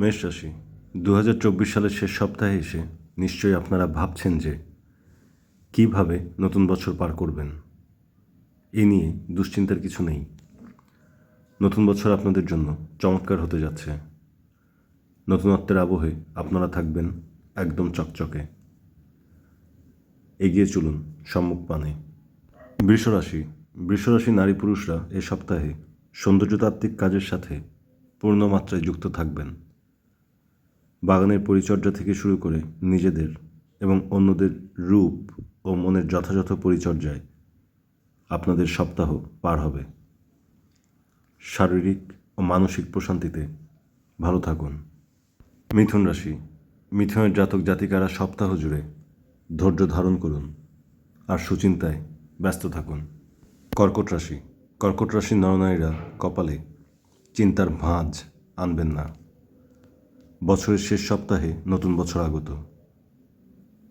মেষ রাশি দু হাজার চব্বিশ সালের শেষ সপ্তাহে এসে নিশ্চয়ই আপনারা ভাবছেন যে কীভাবে নতুন বছর পার করবেন? এ নিয়ে দুশ্চিন্তার কিছু নেই। নতুন বছর আপনাদের জন্য চমৎকার হতে যাচ্ছে। নতুনত্বের আবহে আপনারা থাকবেন একদম চকচকে। এগিয়ে চলুন সম্মুখ পানে। বৃষরাশি বৃষরাশি নারী পুরুষরা এ সপ্তাহে সৌন্দর্যতাত্ত্বিক কাজের সাথে পূর্ণ মাত্রায় যুক্ত থাকবেন। বাগানের পরিচর্যা থেকে শুরু করে নিজেদের এবং অন্যদের রূপ ও মনের যথাযথ পরিচর্যায় আপনাদের সপ্তাহ পার হবে। শারীরিক ও মানসিক প্রশান্তিতে ভালো থাকুন। মিথুন রাশি, মিথুনের জাতক জাতিকারা সপ্তাহ জুড়ে ধৈর্য ধারণ করুন আর সুচিন্তায় ব্যস্ত থাকুন। কর্কট রাশি, কর্কট রাশির নরনারীরা কপালে চিন্তার ভাঁজ আনবেন না। বছরের শেষ সপ্তাহে নতুন বছর আগত।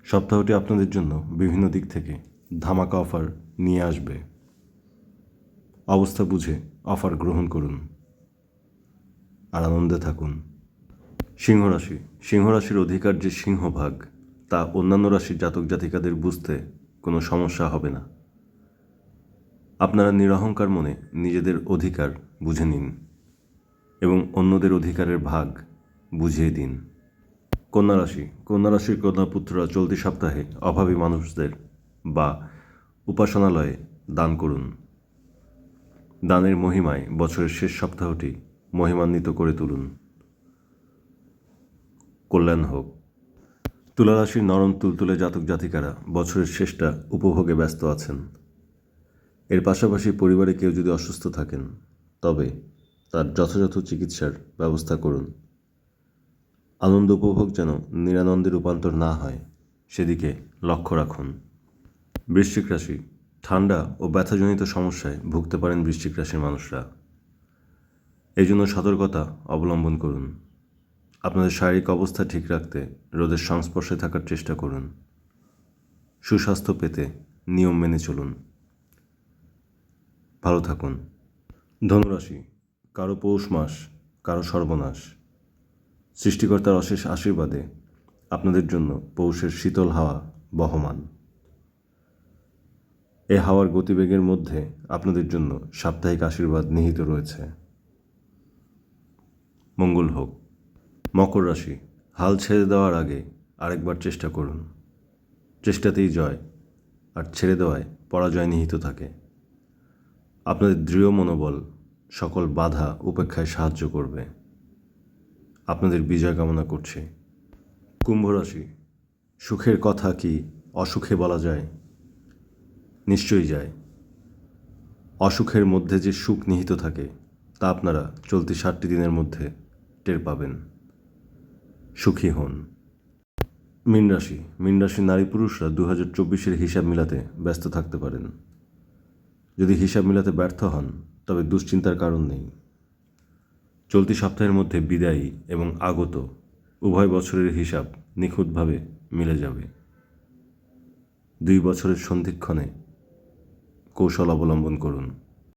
সপ্তাহটি আপনাদের জন্য বিভিন্ন দিক থেকে ধামাকা অফার নিয়ে আসবে। অবস্থা বুঝে অফার গ্রহণ করুন। আর আনন্দে থাকুন। সিংহরাশি সিংহরাশির অধিকার যে সিংহভাগ, তা অন্যান্য রাশির জাতক জাতিকাদের বুঝতে কোনো সমস্যা হবে না। আপনারা নিরহংকার মনে নিজেদের অধিকার বুঝে নিন এবং অন্যদের অধিকারের ভাগ বুঝিয়ে দিন। কন্যা রাশি, কন্যা রাশির কন্যাপুত্ররা চলতি সপ্তাহে অভাবী মানুষদের বা উপাসনালয়ে দান করুন। দানের মহিমায় বছরের শেষ সপ্তাহটি মহিমান্বিত করে তুলুন। কল্যাণ হোক। তুলারাশির নরম তুলতুলে জাতক জাতিকারা বছরের শেষটা উপভোগে ব্যস্ত আছেন। এর পাশাপাশি পরিবারে কেউ যদি অসুস্থ থাকেন, তবে তার যথাযথ চিকিৎসার ব্যবস্থা করুন। আনন্দ উপভোগ যেন নিরানন্দে রূপান্তর না হয়, সেদিকে লক্ষ্য রাখুন। বৃশ্চিক রাশি, ঠান্ডা ও ব্যথাজনিত সমস্যায় ভুগতে পারেন বৃশ্চিক রাশির মানুষরা। এই জন্য সতর্কতা অবলম্বন করুন। আপনাদের শারীরিক অবস্থা ঠিক রাখতে রোদের সংস্পর্শে থাকার চেষ্টা করুন। সুস্বাস্থ্য পেতে নিয়ম মেনে চলুন। ভালো থাকুন। ধনুরাশি, কারও পৌষ মাস, কারও সর্বনাশ। সৃষ্টিকর্তার অশেষ আশীর্বাদে আপনাদের জন্য পৌষের শীতল হাওয়া বহমান। এ হাওয়ার গতিবেগের মধ্যে আপনাদের জন্য সাপ্তাহিক আশীর্বাদ নিহিত রয়েছে। মঙ্গল হোক। মকর রাশি, হাল ছেড়ে দেওয়ার আগে আরেকবার চেষ্টা করুন। চেষ্টাতেই জয়, আর ছেড়ে দেওয়ায় পরাজয় নিহিত থাকে। আপনাদের দৃঢ় মনোবল সকল বাধা উপেক্ষায় সাহায্য করবে। আপনাদের বিজয় কামনা করছি। কুম্ভ রাশি, সুখের কথা কি অসুখে বলা যায়? নিশ্চয়ই যায়। অসুখের মধ্যে যে সুখ নিহিত থাকে, তা আপনারা চলতি ষাটটি দিনের মধ্যে টের পাবেন। সুখী হন। মীন রাশি, মীন রাশির নারী পুরুষরা দু হাজার চব্বিশের হিসাব মিলাতে ব্যস্ত থাকতে পারেন। যদি হিসাব মিলাতে ব্যর্থ হন, তবে দুশ্চিন্তার কারণ নেই। চলতি সপ্তাহের মধ্যে বিদায়ী এবং আগত উভয় বছরের হিসাব নিখুঁতভাবে মিলে যাবে। দুই বছরের সন্ধিক্ষণে কৌশল অবলম্বন করুন।